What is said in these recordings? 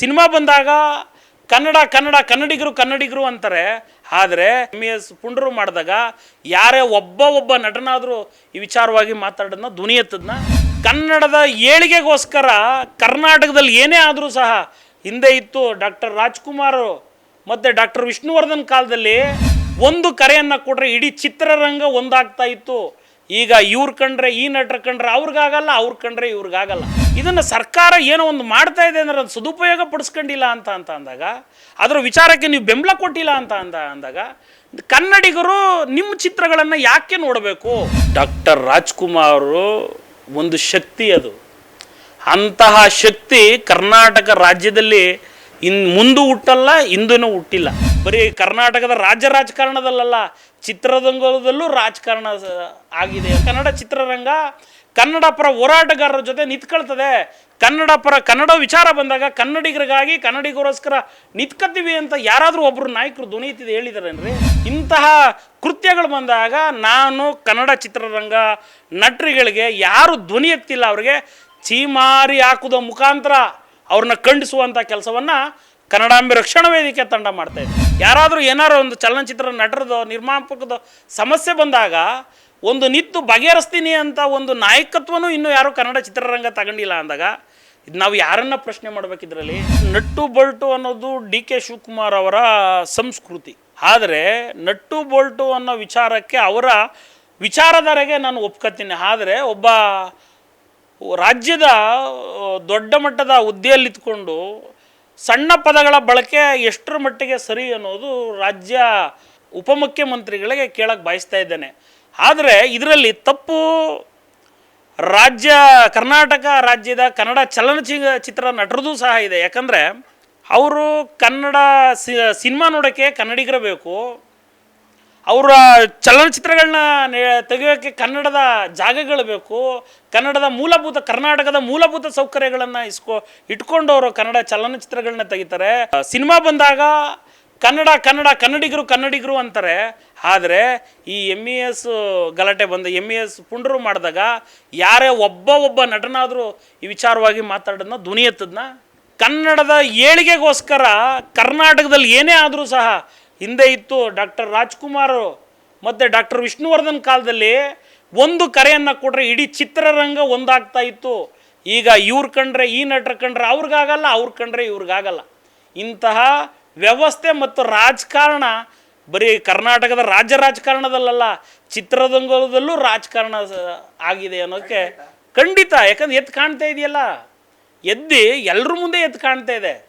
Cinema ಬಂದಾಗ ಕನ್ನಡ ಕನ್ನಡ, ಕನ್ನಡಿಗರು ಕನ್ನಡಿಗರು ಅಂತಾರೆ. ಆದರೆ ಎಂ ಎಸ್ ಪುಂಡ್ರು ಮಾಡಿದಾಗ ಯಾರೇ ಒಬ್ಬ ಒಬ್ಬ ನಟನಾದರೂ ಈ ವಿಚಾರವಾಗಿ ಮಾತಾಡೋದನ್ನ ಧ್ವನಿ ಎತ್ತದನ್ನ ಕನ್ನಡದ ಏಳಿಗೆಗೋಸ್ಕರ ಕರ್ನಾಟಕದಲ್ಲಿ ಏನೇ ಆದರೂ ಸಹ ಹಿಂದೆ ಇತ್ತು ಡಾಕ್ಟರ್ ರಾಜ್ಕುಮಾರ್ ಮತ್ತು ಡಾಕ್ಟರ್ ವಿಷ್ಣುವರ್ಧನ್ ಕಾಲದಲ್ಲಿ ಒಂದು ಕರೆಯನ್ನು ಕೊಟ್ಟರೆ ಇಡೀ ಚಿತ್ರರಂಗ ಒಂದಾಗ್ತಾ ಇತ್ತು. ಈಗ ಇವ್ರು ಕಂಡ್ರೆ ಈ ನಟರ ಕಂಡ್ರೆ ಅವ್ರಿಗಾಗಲ್ಲ, ಅವ್ರು ಕಂಡ್ರೆ ಇವ್ರಿಗಾಗಲ್ಲ. ಇದನ್ನು ಸರ್ಕಾರ ಏನೋ ಒಂದು ಮಾಡ್ತಾ ಇದೆ ಅಂದ್ರೆ ಅದು ಸದುಪಯೋಗ ಪಡಿಸ್ಕೊಂಡಿಲ್ಲ ಅಂತ ಅಂತ ಅಂದಾಗ, ಅದರ ವಿಚಾರಕ್ಕೆ ನೀವು ಬೆಂಬಲ ಕೊಟ್ಟಿಲ್ಲ ಅಂತ ಅಂತ ಅಂದಾಗ ಕನ್ನಡಿಗರು ನಿಮ್ಮ ಚಿತ್ರಗಳನ್ನು ಯಾಕೆ ನೋಡಬೇಕು? ಡಾಕ್ಟರ್ ರಾಜ್ಕುಮಾರ್ ಒಂದು ಶಕ್ತಿ ಅದು. ಅಂತಹ ಶಕ್ತಿ ಕರ್ನಾಟಕ ರಾಜ್ಯದಲ್ಲಿ ಇನ್ ಮುಂದೂ ಹುಟ್ಟಲ್ಲ ಇಂದೂ ಹುಟ್ಟಿಲ್ಲ. ಬರೀ ಕರ್ನಾಟಕದ ರಾಜ್ಯ ರಾಜಕಾರಣದಲ್ಲಲ್ಲ, ಚಿತ್ರರಂಗದಲ್ಲೂ ರಾಜಕಾರಣ ಆಗಿದೆ. ಕನ್ನಡ ಚಿತ್ರರಂಗ ಕನ್ನಡ ಪರ ಹೋರಾಟಗಾರರ ಜೊತೆ ನಿಂತ್ಕೊಳ್ತದೆ. ಕನ್ನಡ ಪರ ಕನ್ನಡ ವಿಚಾರ ಬಂದಾಗ ಕನ್ನಡಿಗರಿಗಾಗಿ ಕನ್ನಡಿಗರೋಸ್ಕರ ನಿಂತ್ಕೊತೀವಿ ಅಂತ ಯಾರಾದರೂ ಒಬ್ಬರು ನಾಯಕರು ಧ್ವನಿತಿದೆ ಹೇಳಿದಾರೇನ್ರಿ? ಇಂತಹ ಕೃತ್ಯಗಳು ಬಂದಾಗ ನಾನು ಕನ್ನಡ ಚಿತ್ರರಂಗ ನಟರಿಗಳಿಗೆ ಯಾರು ಧ್ವನಿ ಎತ್ತಿಲ್ಲ ಅವ್ರಿಗೆ ಚೀಮಾರಿ ಹಾಕುವ ಮುಖಾಂತರ ಅವ್ರನ್ನ ಖಂಡಿಸುವಂಥ ಕೆಲಸವನ್ನು ಕನ್ನಡಾಂಬೆ ರಕ್ಷಣಾ ವೇದಿಕೆ ತಂಡ ಮಾಡ್ತಾ ಇದೆ. ಯಾರಾದರೂ ಏನಾರು ಒಂದು ಚಲನಚಿತ್ರ ನಟರದೋ, ನಿರ್ಮಾಪಕದ ಸಮಸ್ಯೆ ಬಂದಾಗ ಒಂದು ನಿತ್ತು ಬಗೆಹರಿಸ್ತೀನಿ ಅಂತ ಒಂದು ನಾಯಕತ್ವನೂ ಇನ್ನೂ ಯಾರೂ ಕನ್ನಡ ಚಿತ್ರರಂಗ ತಗೊಂಡಿಲ್ಲ ಅಂದಾಗ ಇದು ನಾವು ಯಾರನ್ನ ಪ್ರಶ್ನೆ ಮಾಡಬೇಕಿದ್ರಲ್ಲಿ ನಟ್ಟು ಬೊಲ್ಟು ಅನ್ನೋದು ಡಿ ಕೆ ಶಿವಕುಮಾರ್ ಅವರ ಸಂಸ್ಕೃತಿ. ಆದರೆ ನಟ್ಟು ಬೊಲ್ಟು ಅನ್ನೋ ವಿಚಾರಕ್ಕೆ ಅವರ ವಿಚಾರಧಾರೆಗೆ ನಾನು ಒಪ್ಕೋತೀನಿ. ಆದರೆ ಒಬ್ಬ ರಾಜ್ಯದ ದೊಡ್ಡ ಮಟ್ಟದ ಹುದ್ದೆಯಲ್ಲಿತ್ಕೊಂಡು ಸಣ್ಣ ಪದಗಳ ಬಳಕೆ ಎಷ್ಟರ ಮಟ್ಟಿಗೆ ಸರಿ ಅನ್ನೋದು ರಾಜ್ಯ ಉಪಮುಖ್ಯಮಂತ್ರಿಗಳಿಗೆ ಕೇಳಕ್ಕೆ ಬಯಸ್ತಾ ಇದ್ದೇನೆ. ಆದರೆ ಇದರಲ್ಲಿ ತಪ್ಪು ರಾಜ್ಯ, ಕರ್ನಾಟಕ ರಾಜ್ಯದ ಕನ್ನಡ ಚಲನಚಿತ್ರ, ಚಿತ್ರ ನಟರದು ಸಹ ಇದೆ. ಯಾಕಂದರೆ ಅವರು ಕನ್ನಡ ಸಿನಿಮಾ ನೋಡೋಕ್ಕೆ ಕನ್ನಡಿಗರೇ ಬೇಕು. ಅವರ ಚಲನಚಿತ್ರಗಳನ್ನ ತೆಗೆಯೋಕ್ಕೆ ಕನ್ನಡದ ಜಾಗಗಳು ಬೇಕು. ಕನ್ನಡದ ಮೂಲಭೂತ, ಕರ್ನಾಟಕದ ಮೂಲಭೂತ ಸೌಕರ್ಯಗಳನ್ನು ಇಸ್ಕೊ, ಇಟ್ಕೊಂಡು ಅವರು ಕನ್ನಡ ಚಲನಚಿತ್ರಗಳನ್ನ ತೆಗಿತಾರೆ. ಸಿನಿಮಾ ಬಂದಾಗ ಕನ್ನಡ ಕನ್ನಡ, ಕನ್ನಡಿಗರು ಕನ್ನಡಿಗರು ಅಂತಾರೆ. ಆದರೆ ಈ ಎಂ ಇ ಎಸ್ ಗಲಾಟೆ ಬಂದ ಎಂ ಇ ಎಸ್ ಪುಂಡ್ರು ಮಾಡಿದಾಗ ಯಾರೇ ಒಬ್ಬ ಒಬ್ಬ ನಟನಾದರೂ ಈ ವಿಚಾರವಾಗಿ ಮಾತಾಡೋದನ್ನ ಧ್ವನಿ ಎತ್ತದ್ನ. ಕನ್ನಡದ ಏಳಿಗೆಗೋಸ್ಕರ ಕರ್ನಾಟಕದಲ್ಲಿ ಏನೇ ಆದರೂ ಸಹ ಹಿಂದೆ ಇತ್ತು ಡಾಕ್ಟರ್ ರಾಜ್ಕುಮಾರ್ ಮತ್ತು ಡಾಕ್ಟರ್ ವಿಷ್ಣುವರ್ಧನ್ ಕಾಲದಲ್ಲಿ ಒಂದು ಕರೆಯನ್ನು ಕೊಟ್ಟರೆ ಇಡೀ ಚಿತ್ರರಂಗ ಒಂದಾಗ್ತಾ ಇತ್ತು. ಈಗ ಇವ್ರು ಕಂಡ್ರೆ, ಈ ನಟರ ಕಂಡ್ರೆ ಅವ್ರಿಗಾಗಲ್ಲ, ಅವ್ರು ಕಂಡ್ರೆ ಇವ್ರಿಗಾಗಲ್ಲ. ಇಂತಹ ವ್ಯವಸ್ಥೆ ಮತ್ತು ರಾಜಕಾರಣ, ಬರೀ ಕರ್ನಾಟಕದ ರಾಜ್ಯ ರಾಜಕಾರಣದಲ್ಲಲ್ಲ, ಚಿತ್ರರಂಗದಲ್ಲೂ ರಾಜಕಾರಣ ಆಗಿದೆ ಅನ್ನೋಕ್ಕೆ ಖಂಡಿತ. ಯಾಕಂದ್ರೆ ಎದ್ದು ಕಾಣ್ತಾ ಇದೆಯಲ್ಲ. ಎದ್ದು ಎಲ್ಲರ ಮುಂದೆ ಎದ್ದು ಕಾಣ್ತಾ ಇದೆ.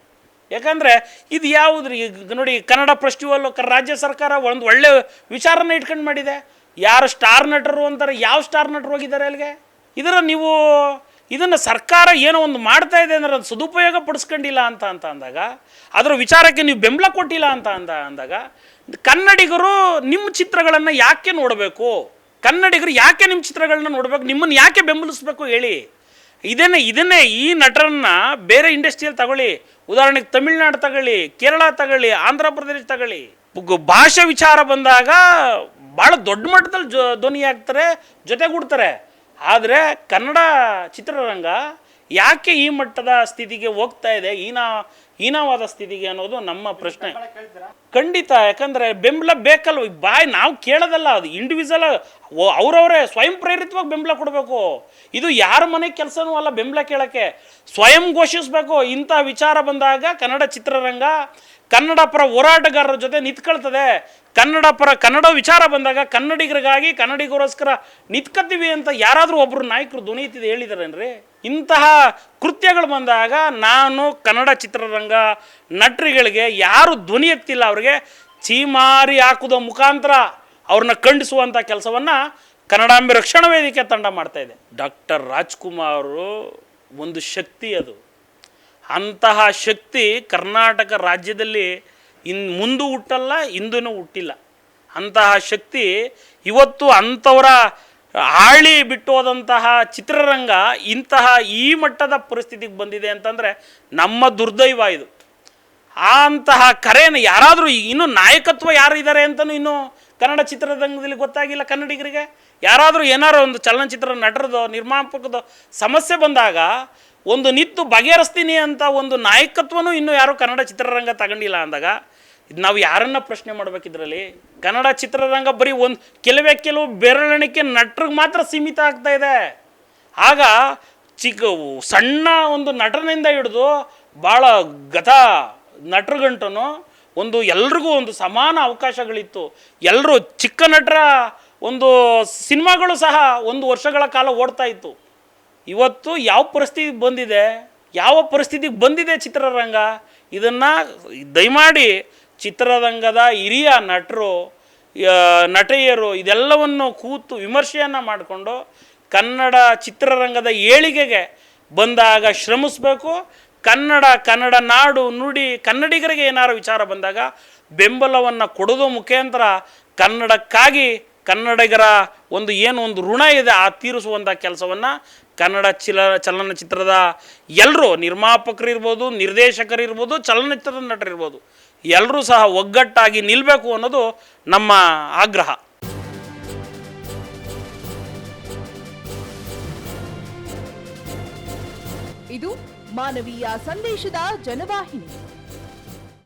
ಯಾಕಂದರೆ ಇದು ಯಾವುದ್ರಿ? ಈಗ ನೋಡಿ, ಕನ್ನಡ ಫೆಸ್ಟಿವಲ್ ರಾಜ್ಯ ಸರ್ಕಾರ ಒಂದು ಒಳ್ಳೆ ವಿಚಾರನ ಇಟ್ಕೊಂಡು ಮಾಡಿದೆ. ಯಾರು ಸ್ಟಾರ್ ನಟರು ಅಂತಾರೆ, ಯಾವ ಸ್ಟಾರ್ ನಟರು ಹೋಗಿದ್ದಾರೆ ಅಲ್ಲಿಗೆ? ಇದರ ನೀವು, ಇದನ್ನು ಸರ್ಕಾರ ಏನೋ ಒಂದು ಮಾಡ್ತಾ ಇದೆ ಅಂದ್ರೆ ಅದು ಸದುಪಯೋಗ ಪಡಿಸ್ಕೊಂಡಿಲ್ಲ ಅಂತ ಅಂತ ಅಂದಾಗ, ಅದರ ವಿಚಾರಕ್ಕೆ ನೀವು ಬೆಂಬಲ ಕೊಟ್ಟಿಲ್ಲ ಅಂತ ಅಂತ ಅಂದಾಗ, ಕನ್ನಡಿಗರು ನಿಮ್ಮ ಚಿತ್ರಗಳನ್ನು ಯಾಕೆ ನೋಡಬೇಕು? ಕನ್ನಡಿಗರು ಯಾಕೆ ನಿಮ್ಮ ಚಿತ್ರಗಳನ್ನ ನೋಡಬೇಕು? ನಿಮ್ಮನ್ನು ಯಾಕೆ ಬೆಂಬಲಿಸಬೇಕು ಹೇಳಿ? ಇದನ್ನೇ ಇದನ್ನೇ ಈ ನಟರನ್ನ ಬೇರೆ ಇಂಡಸ್ಟ್ರಿಯಲ್ಲಿ ತಗೊಳ್ಳಿ. ಉದಾಹರಣೆಗೆ ತಮಿಳ್ನಾಡು ತಗೊಳ್ಳಿ, ಕೇರಳ ತಗೊಳ್ಳಿ, ಆಂಧ್ರ ಪ್ರದೇಶ ತಗೊಳ್ಳಿ. ಭಾಷೆ ವಿಚಾರ ಬಂದಾಗ ಭಾಳ ದೊಡ್ಡ ಮಟ್ಟದಲ್ಲಿ ಜೊ ಧ್ವನಿ ಆಗ್ತಾರೆ ಜೊತೆಗೂಡ್ತಾರೆ. ಆದರೆ ಕನ್ನಡ ಚಿತ್ರರಂಗ ಯಾಕೆ ಈ ಮಟ್ಟದ ಸ್ಥಿತಿಗೆ ಹೋಗ್ತಾ ಇದೆ? ಹೀನ, ಹೀನವಾದ ಸ್ಥಿತಿಗೆ ಅನ್ನೋದು ನಮ್ಮ ಪ್ರಶ್ನೆ. ಖಂಡಿತ, ಯಾಕಂದ್ರೆ ಬೆಂಬಲ ಬೇಕಲ್ವ? ಈ ಬಾಯ್ ನಾವು ಕೇಳೋದಲ್ಲ ಅದು. ಇಂಡಿವಿಜುವಲ್ ಅವರವರೇ ಸ್ವಯಂ ಪ್ರೇರಿತವಾಗಿ ಬೆಂಬಲ ಕೊಡಬೇಕು. ಇದು ಯಾರ ಮನೆ ಕೆಲಸನೂ ಅಲ್ಲ ಬೆಂಬಲ ಕೇಳೋಕ್ಕೆ. ಸ್ವಯಂ ಘೋಷಿಸಬೇಕು. ಇಂಥ ವಿಚಾರ ಬಂದಾಗ ಕನ್ನಡ ಚಿತ್ರರಂಗ ಕನ್ನಡ ಪರ ಹೋರಾಟಗಾರರ ಜೊತೆ ನಿಂತ್ಕೊಳ್ತದೆ. ಕನ್ನಡ ಪರ, ಕನ್ನಡ ವಿಚಾರ ಬಂದಾಗ ಕನ್ನಡಿಗರಿಗಾಗಿ ಕನ್ನಡಿಗರೋಸ್ಕರ ನಿತ್ಕತ್ತೀವಿ ಅಂತ ಯಾರಾದರೂ ಒಬ್ಬರು ನಾಯಕರು ಧ್ವನಿತಿದೆ ಹೇಳಿದಾರೇನ್ರಿ? ಇಂತಹ ಕೃತ್ಯಗಳು ಬಂದಾಗ ನಾನು ಕನ್ನಡ ಚಿತ್ರರಂಗ ನಟರಿಗಳಿಗೆ ಯಾರು ಧ್ವನಿ ಎತ್ತಿಲ್ಲ ಅವರಿಗೆ ಚೀಮಾರಿ ಹಾಕುವ ಮುಖಾಂತರ ಅವ್ರನ್ನ ಖಂಡಿಸುವಂಥ ಕೆಲಸವನ್ನು ಕನ್ನಡಾಂಬೆ ರಕ್ಷಣಾ ವೇದಿಕೆ ತಂಡ ಮಾಡ್ತಾ ಇದೆ. ಡಾಕ್ಟರ್ ರಾಜ್ಕುಮಾರ್ ಒಂದು ಶಕ್ತಿ ಅದು. ಅಂತಹ ಶಕ್ತಿ ಕರ್ನಾಟಕ ರಾಜ್ಯದಲ್ಲಿ ಇನ್ ಮುಂದೂ ಹುಟ್ಟಲ್ಲ ಇಂದೂ ಹುಟ್ಟಿಲ್ಲ. ಅಂತಹ ಶಕ್ತಿ ಇವತ್ತು ಅಂಥವರ ಆಳಿ ಬಿಟ್ಟೋದಂತಹ ಚಿತ್ರರಂಗ ಇಂತಹ ಈ ಮಟ್ಟದ ಪರಿಸ್ಥಿತಿಗೆ ಬಂದಿದೆ ಅಂತಂದರೆ ನಮ್ಮ ದುರ್ದೈವ ಇದು. ಆ ಅಂತಹ ಕರೆಯನ್ನು ಯಾರಾದರೂ ಇನ್ನೂ ನಾಯಕತ್ವ ಯಾರು ಇದ್ದಾರೆ ಅಂತಲೂ ಇನ್ನೂ ಕನ್ನಡ ಚಿತ್ರರಂಗದಲ್ಲಿ ಗೊತ್ತಾಗಿಲ್ಲ ಕನ್ನಡಿಗರಿಗೆ. ಯಾರಾದರೂ ಏನಾರು ಒಂದು ಚಲನಚಿತ್ರ ನಟರದೋ, ನಿರ್ಮಾಪಕದೋ ಸಮಸ್ಯೆ ಬಂದಾಗ ಒಂದು ನಿತ್ತು ಬಗೆಹರಿಸ್ತೀನಿ ಅಂತ ಒಂದು ನಾಯಕತ್ವನೂ ಇನ್ನೂ ಯಾರೂ ಕನ್ನಡ ಚಿತ್ರರಂಗ ತಗೊಂಡಿಲ್ಲ ಅಂದಾಗ, ಇದು ನಾವು ಯಾರನ್ನ ಪ್ರಶ್ನೆ ಮಾಡಬೇಕಿದ್ರಲ್ಲಿ ಕನ್ನಡ ಚಿತ್ರರಂಗ ಬರೀ ಒಂದು ಕೆಲವೇ ಕೆಲವು ಬೆರಳೆಣಿಕೆ ನಟ್ರಿಗೆ ಮಾತ್ರ ಸೀಮಿತ ಆಗ್ತಾ ಇದೆ. ಆಗ ಚಿಕ್ಕ ಸಣ್ಣ ಒಂದು ನಟನಿಂದ ಹಿಡಿದು ಭಾಳ ಗತ ನಟರುಗಂಟನು ಒಂದು ಎಲ್ರಿಗೂ ಒಂದು ಸಮಾನ ಅವಕಾಶಗಳಿತ್ತು. ಎಲ್ಲರೂ ಚಿಕ್ಕ ನಟರ ಒಂದು ಸಿನಿಮಾಗಳು ಸಹ ಒಂದು ವರ್ಷಗಳ ಕಾಲ ಓಡ್ತಾ ಇತ್ತು. ಇವತ್ತು ಯಾವ ಪರಿಸ್ಥಿತಿ ಬಂದಿದೆ? ಯಾವ ಪರಿಸ್ಥಿತಿಗೆ ಬಂದಿದೆ ಚಿತ್ರರಂಗ? ಇದನ್ನು ದಯಮಾಡಿ ಚಿತ್ರರಂಗದ ಹಿರಿಯ ನಟರು ನಟೆಯರು ಇದೆಲ್ಲವನ್ನು ಕೂತು ವಿಮರ್ಶೆಯನ್ನು ಮಾಡಿಕೊಂಡು ಕನ್ನಡ ಚಿತ್ರರಂಗದ ಏಳಿಗೆಗೆ ಬಂದಾಗ ಶ್ರಮಿಸಬೇಕು. ಕನ್ನಡ ಕನ್ನಡ ನಾಡು ನುಡಿ ಕನ್ನಡಿಗರಿಗೆ ಏನಾರು ವಿಚಾರ ಬಂದಾಗ ಬೆಂಬಲವನ್ನು ಕೊಡೋದು ಮುಖಾಂತರ ಕನ್ನಡಕ್ಕಾಗಿ ಕನ್ನಡಿಗರ ಒಂದು ಏನು ಒಂದು ಋಣ ಇದೆ ಆ ತೀರಿಸುವಂಥ ಕೆಲಸವನ್ನು ಕನ್ನಡ ಚಿಲ ಚಲನಚಿತ್ರದ ಎಲ್ಲರೂ ನಿರ್ಮಾಪಕರಿರ್ಬೋದು ನಿರ್ದೇಶಕರಿರ್ಬೋದು ಚಲನಚಿತ್ರದ ನಟರಿರ್ಬೋದು ಎಲ್ಲರೂ ಸಹ ಒಗ್ಗಟ್ಟಾಗಿ ನಿಲ್ಲಬೇಕು ಅನ್ನೋದು ನಮ್ಮ ಆಗ್ರಹ. ಇದು ಮಾನವೀಯ ಸಂದೇಶದ ಜನವಾಹಿನಿ.